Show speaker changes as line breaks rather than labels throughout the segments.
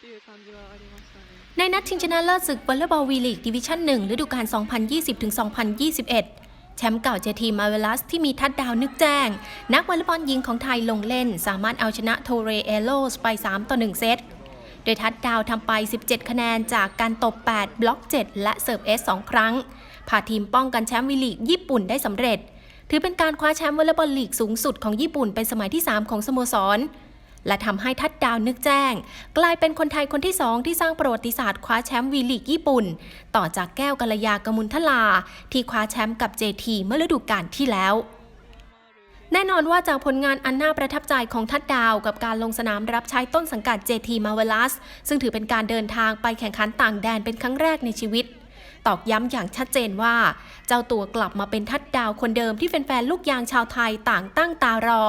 っていう感じはありましたね。
ในนัดชิงชนะเลิศศึกวอลเลย์บอลวีลีกดิวิชั่น1ฤดูกาล 2020-2021 แชมป์เก่าเจทีมาเวลัสที่มีทัดดาวนึกแจ้ง นักวอลเลย์บอลหญิงของไทยลงเล่น สามารถเอาชนะโทเรเอโลสไป 3 ต่อ 1 เซต โดยทัดดาวทำไป 17 คะแนนจากการตบ 8 บล็อก 7 และเสิร์ฟเอส2ครั้ง พาทีมป้องกันแชมป์วีลีกญี่ปุ่นได้สำเร็จ ถือเป็นการคว้าแชมป์วอลเลย์บอลลีกสูงสุดของญี่ปุ่นเป็นสมัยที่ 3 ของสโมสร และทำให้ทัดดาวนึกแจ้ง กลายเป็นคนไทยคนที่สองที่สร้างประวัติศาสตร์คว้าแชมป์วีลีกญี่ปุ่น ต่อจากแก้วกัลยากมุลทลา ที่คว้าแชมป์กับเจทีเมื่อฤดูกาลที่แล้วแน่นอนว่าจากผลงานอันน่าประทับใจของทัดดาวกับการลงสนามรับใช้ต้นสังกัด JT m a r v e l o u s ซึ่งถือเป็นการเดินทางไปแข่งขันต่างแดนเป็นครั้งแรกในชีวิต ตอกย้ำอย่างชัดเจนว่า เจ้าตัวกลับมาเป็นทัดดาวคนเดิมที่แฟนๆลูกยางชาวไทยต่างตั้งตารอ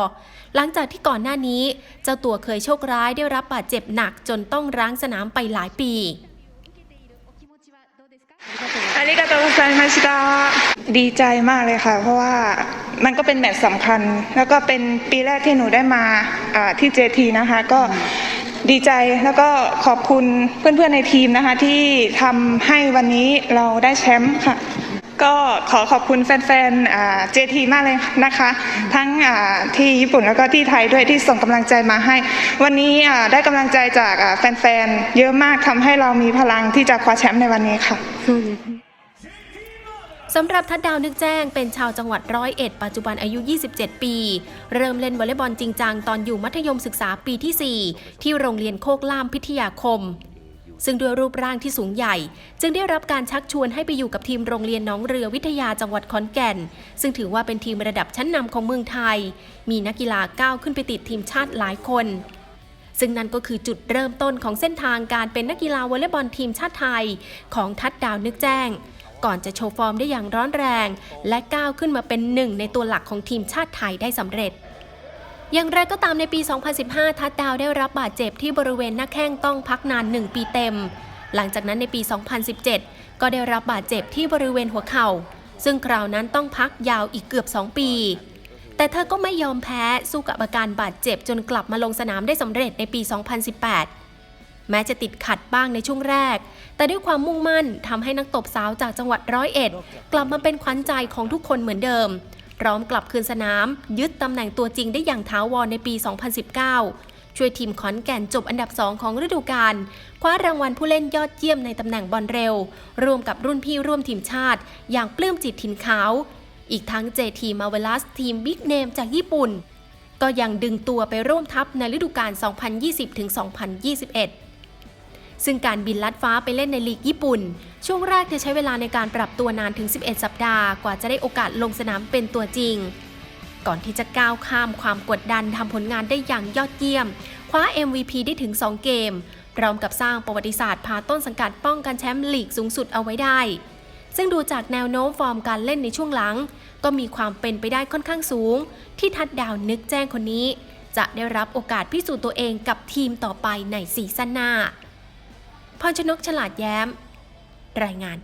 หลังจากที่ก่อนหน้านี้ เจ้าตัวเคยโชคร้ายได้รับบาดเจ็บหนักจนต้องร้างสนามไปหลายปี
อาริกาโตซันมาชิดาดีใจมากเลยค่ะ เพราะว่ามันก็เป็นแมตช์สำคัญ แล้วก็เป็นปีแรกที่หนูได้มาที่เจทีนะคะ ก็ ดีใจแล้วก็ขอบคุณเพื่อนๆในทีมนะคะ ที่ทำให้วันนี้เราได้แชมป์ค่ะ ก็ขอขอบคุณแฟนๆเจทีมากเลยนะคะ ทั้งที่ญี่ปุ่นแล้วก็ที่ไทยด้วยที่ส่งกำลังใจมาให้ วันนี้ได้กำลังใจจากแฟนๆเยอะมากทำให้เรามีพลังที่จะคว้าแชมป์ในวันนี้ค่ะ
สำหรับทัดดาวนึกแจ้งเป็นชาวจังหวัดร้อยเอ็ดปัจจุบันอายุ 27 ปี เริ่มเล่นวอลเลย์บอลจริงจังตอนอยู่มัธยมศึกษาปีที่ 4 ที่โรงเรียนโคกล่ามพิทยาคม ซึ่งด้วยรูปร่างที่สูงใหญ่ จึงได้รับการชักชวนให้ไปอยู่กับทีมโรงเรียนน้องเรือวิทยาจังหวัดขอนแก่น ซึ่งถือว่าเป็นทีมระดับชั้นนำของเมืองไทย มีนักกีฬาก้าวขึ้นไปติดทีมชาติหลายคนซึ่งนั่นก็คือจุดเริ่มต้นของเส้นทางการเป็นนักกีฬาวอลเลย์บอลทีมชาติไทย ของทัดดาวนึกแจ้ง ก่อนจะโชว์ฟอร์มได้อย่างร้อนแรง และก้าวขึ้นมาเป็นหนึ่งในตัวหลักของทีมชาติไทยได้สำเร็จ อย่างไรก็ตามในปี 2015 ทัดดาวได้รับบาดเจ็บที่บริเวณหน้าแข้งต้องพักนาน 1 ปีเต็ม หลังจากนั้นในปี 2017 ก็ได้รับบาดเจ็บที่บริเวณหัวเข่า ซึ่งคราวนั้นต้องพักยาวอีกเกือบ 2 ปี แต่เธอก็ไม่ยอมแพ้สู้กับอาการบาดเจ็บจนกลับมาลงสนามได้สำเร็จในปี 2018 แม้จะติดขัดบ้างในช่วงแรก แต่ด้วยความมุ่งมั่นทำให้นักตบสาวจากจังหวัดร้อยเอ็ด กลับมาเป็นขวัญใจของทุกคนเหมือนเดิมพร้อมกลับคืนสนาม ยึดตำแหน่งตัวจริงได้อย่างท้าวรในปี 2019 ช่วยทีมขอนแก่นจบอันดับ 2 ของฤดูกาลคว้ารางวัลผู้เล่นยอดเยี่ยมในตำแหน่งบอลเร็วร่วมกับรุ่นพี่ร่วมทีมชาติ อย่างปลื้มจิตถิ่นขาว อีกทั้ง JT m a r v e l o u s ทีมบิ๊กเนมจากญี่ปุ่น ก็ยังดึงตัวไปร่วมทัพในฤดูกาล 2020-2021 ซึ่งการบินลัดฟ้าไปเล่นในลีกญี่ปุ่น ช่วงแรกจะใช้เวลาในการปรับตัวนานถึง 11 สัปดาห์ กว่าจะได้โอกาสลงสนามเป็นตัวจริง ก่อนที่จะก้าวข้ามความกดดันทำผลงานได้อย่างยอดเยี่ยม คว้า MVP ได้ถึง 2 เกม พร้อมกับสร้างประวัติศาสตร์พาต้นสังกัดป้องกันแชมป์ลีกสูงสุดเอาไว้ได้ ซึ่งดูจากแนวโน้มฟอร์มการเล่นในช่วงหลัง ก็มีความเป็นไปได้ค่อนข้างสูง ที่ทัดดาวนึกแจ้งคนนี้ จะได้รับโอกาสพิสูจน์ตัวเองกับทีมต่อไปในซีซั่นหน้า พรชนกฉลาดแย้ม รายงาน